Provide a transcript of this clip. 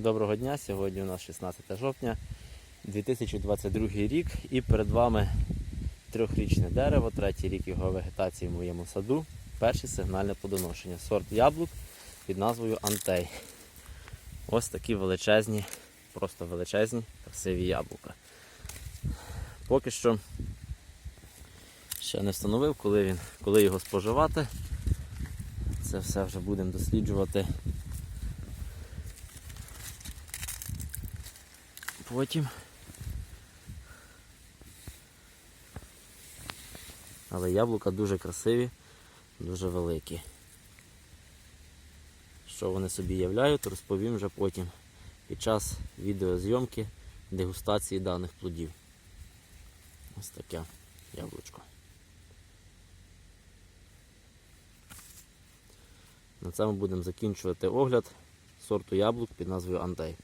Доброго дня! Сьогодні у нас 16 жовтня 2022 рік і перед вами трьохрічне дерево, третій рік його вегетації в моєму саду. Перше сигнальне плодоношення. Сорт яблук під назвою Антей. Ось такі величезні, просто величезні, красиві яблука. Поки що ще не встановив, коли, він, коли його споживати. Це все вже будемо досліджувати потім. Але яблука дуже красиві, дуже великі. Що вони собі являють, розповім вже потім під час відеозйомки дегустації даних плодів. Ось таке яблучко. На цьому будемо закінчувати огляд сорту яблук під назвою Антей.